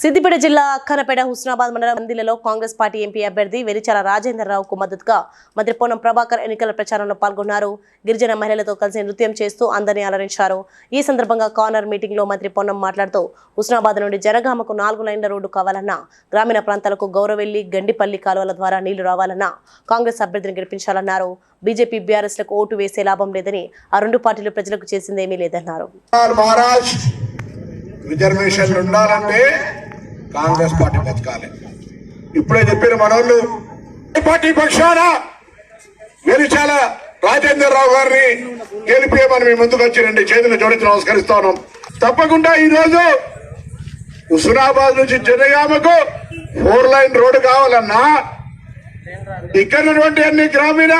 సిద్దిపేట జిల్లా అక్కనపేట హుస్నాబాద్ మండలం మందిలలో Congress party MP అభ్యర్థి వెరిచాల రాజేంద్రరావుకు మద్దతుగా మంత్రి పొన్నం ప్రభాకర్ ఎన్నికల ప్రచారంలో పాల్గొన్నారు. గిరిజన మహిళలతో కలిసి నృత్యం చేస్తూ అందరినీ అలరించారు. ఈ సందర్భంగా కార్నర్ మీటింగ్లో మంత్రి పొన్నం మాట్లాడుతూ హుస్నాబాద్ నుండి జనగామకు నాలుగు లైన్ల రోడ్డు కావాలన్నా గ్రామీణ ప్రాంతాలకు గౌరవెల్లి గండిపల్లి కాలువల ద్వారా నీళ్ళు రావాలన్నా కాంగ్రెస్ అభ్యర్థిని గెలిపించాలన్నారు. బీజేపీ బీఆర్ఎస్లకు ఓటు వేసే లాభం లేదని ఆ రెండు పార్టీలు ప్రజలకు చేసిందేమీ లేదన్నారు. రిజర్వేషన్లు ఉండాలంటే కాంగ్రెస్ పార్టీ బతకాలి. ఇప్పుడే చెప్పిన మనోళ్ళు పార్టీ పక్షాన వెలిచాల రాజేందర్ రావు గారిని గెలిపేయమని మీ ముందుకు వచ్చి రెండు చేతులు జోడించి నమస్కరిస్తాను తప్పకుండా ఈ రోజు హుస్నాబాద్ నుంచి జనగామకు ఫోర్ లైన్ రోడ్డు కావాలన్నా ఇక్కడ ఉన్నటువంటి అన్ని గ్రామీణ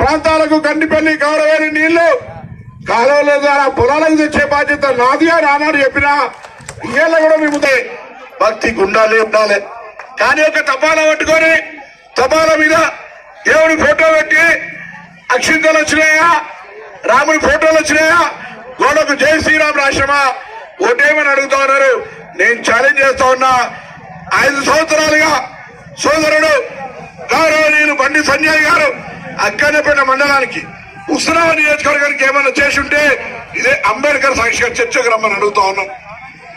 ప్రాంతాలకు గండిపల్లి గౌరవేని నీళ్ళు కాలువల ద్వారా పొలాలకు తెచ్చే బాధ్యత నాది అని ఆనాడు చెప్పినా ఇవాళ కూడా మేము భక్తి గుండాలే ఉండాలి. కానీ ఒక తపాలా పట్టుకొని తపాల మీద దేవుడి ఫోటో పెట్టి అక్షింతలు వచ్చినాయా? రాముడి ఫోటోలు వచ్చినాయా? గోడకు జై శ్రీరామ్ రాష్ట్రమా ఓటేమని అడుగుతా ఉన్నారు. నేను ఛాలెంజ్ చేస్తా ఉన్నా. ఐదు సంవత్సరాలుగా సోదరుడు గౌరవనీయులు బండి సంజయ్ గారు అక్కనపేట మండలానికి ఉస్మానాబాద్ నియోజకవర్గానికి ఏమైనా చేసి ఉంటే ఇదే అంబేద్కర్ సాక్షిగా చర్చకు రమ్మని అడుగుతా ఉన్నాం